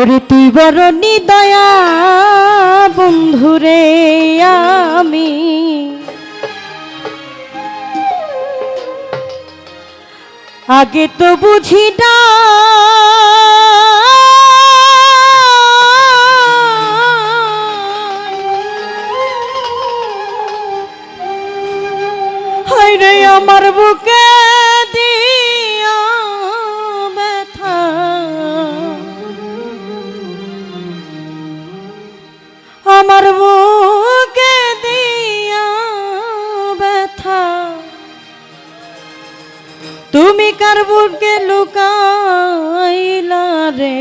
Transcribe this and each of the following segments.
ওরে তুই বড় নিদয়া বন্ধুরে আমি। আগে তো বুঝি না লুকাইলা রে।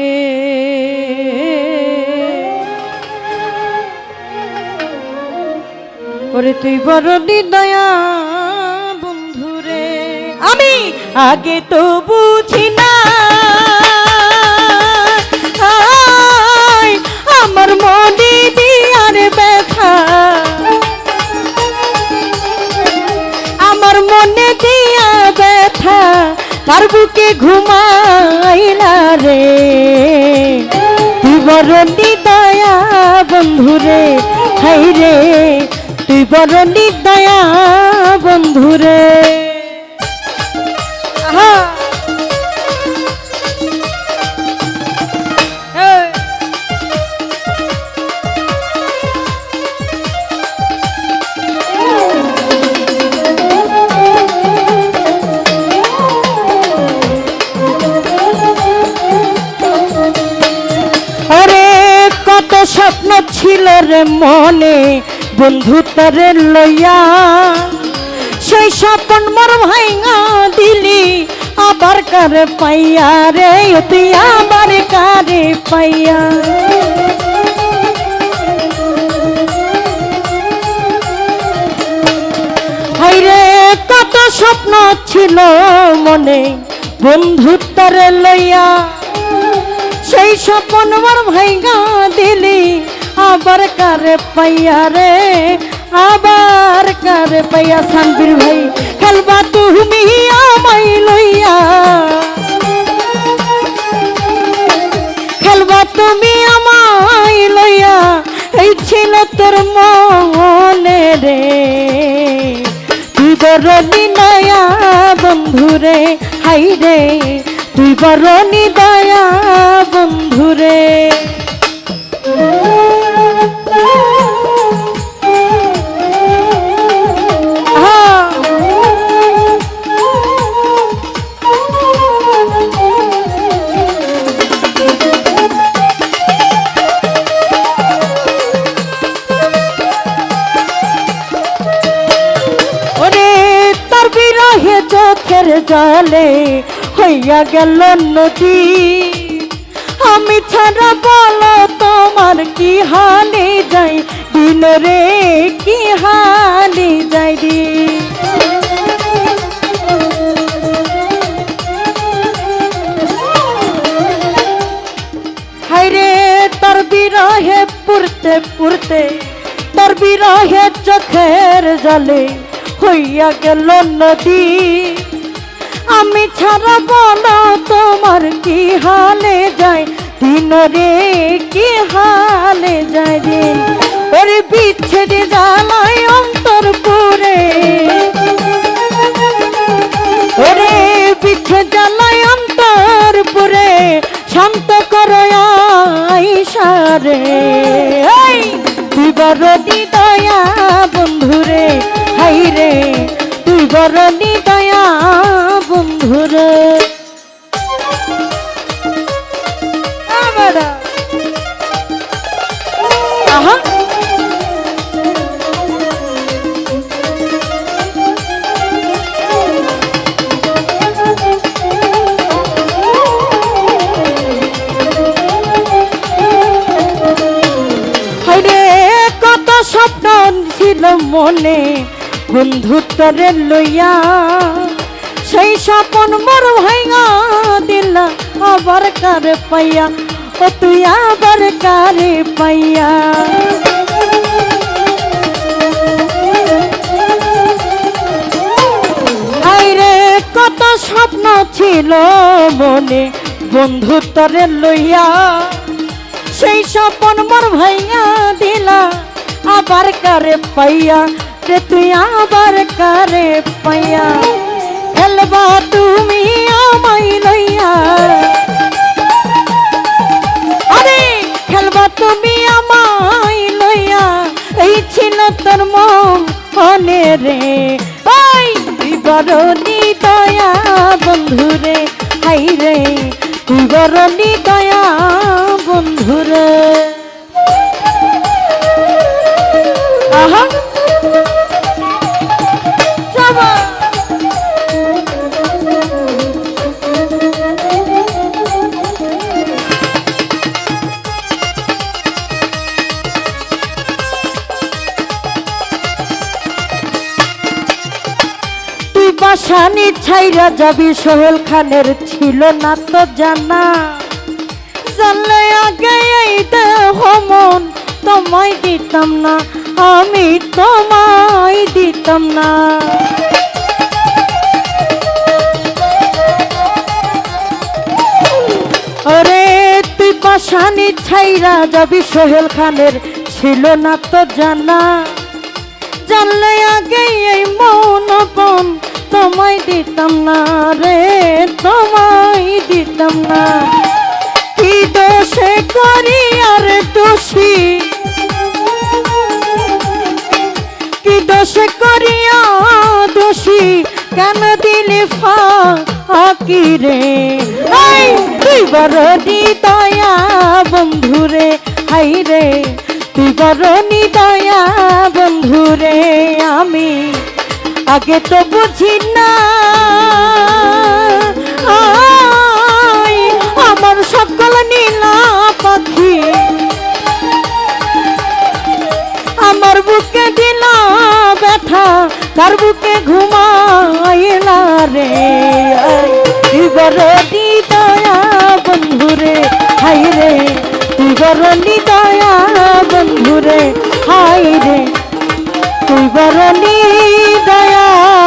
ওরে তুই বড় নিদয়া বন্ধুরে আমি আগে তো বুঝি না। আমার মনে দিয়ার ব্যথা। আমার মনে দিয়া ব্যথা। তার বুকে ঘুমাইলা রে। তুই বড় নিদয়া বন্ধুরে হাই রে। তুই বড় নিদয়া বন্ধুরে ছিল রে মনে, বন্ধু তারে লইয়া। সেই স্বপ্ন মোর ভাইঙা দিলি, আবার কারে পাইয়া রে? তুই আবার কারে পাইয়া। হাইরে, কত স্বপ্ন ছিল মনে, বন্ধু তারে লইয়া। সেই স্বপন আমার ভাইগা দিলি আবার কারে পাইয়া রে? আবার কারে পাইয়া সানবীর ভাই? খেলবা তুমি আমায় লইয়া। খেলবা তুমি আমায় লইয়া। এই ছিল তোর মনে রে। তুই বড় নিদয়া বন্ধুরে হাই রে, তুই বড় নিদয়া বন্ধুরে ওরে জলে হইয়া গেল নদী। আমি ছাড়া বলো তোমার কি হানি যাই? দিন রে কি হানি যাই দিন হাইরে বিরহে পুরতে পুরতে তোর বিরহে চোখের জলে হইয়া গেল নদী। আমি ছাড়া বলো তোমার কি হালে যায়? দিন রে কি হালে যায় দিন ওরে বিচ্ছেদ জ্বালায় অন্তর পুরে। ওরে পিঠে জ্বালায় অন্তর পুরে। শান্ত করো আইসারে তুই বড় দয়া বন্ধুরে। হাই রে, তুই বড় আহা কত স্বপ্ন ছিল মনে বন্ধু তরে লইয়া। সেই স্বপন মোর ভাইঙা দিলা, আবার কারে পাইয়া ও তুই আবার কারে পাইয়া? হাইরে কত স্বপ্ন ছিল মনে, বন্ধু তরে লইয়া। সেই স্বপন মোর ভাইয়া দিলা, আবার কারে পাইয়া? রে, তুই আবার কারে পাইয়া? খেলবা তুমি আমায় লইয়া। তুমি আমায় লইয়া, এই ছিল তোর মনে রে। ওই বিবরণী বরণি দয়া বন্ধুরে, হাই রে তুই তুই ছাইরা যাবি সোহেল খানের ছিল না তো জানা। জানলে আগে এই মন তোমায় দিতাম না, আমি তোমায় দিতাম না। আরে তুই পাশানি ছাইরা যাবি সোহেল খানের ছিল না তো জানা। জানলে আগে এই মনপন তোমায় দিতাম না রে, তোমায় দিতাম না। কি দোষে করি আর দোষী? কি দোষে করিয়া দোষী? কেন দিলে ফাঁকি রে? এই, তুই বড় দয়া বন্ধুরে হাই রে। তুই বড় দয়া বন্ধুরে আমি আগে তো বুঝি না। আমার সকল নীলা পাখি আমার বুকে দিলা ব্যথা তার বুকে ঘুমাইলা রে? তুইবর দয়া বন্ধুরে হাই রে তুইবর দয়া বন্ধুরে হাই রে। তুই বরণী দয়া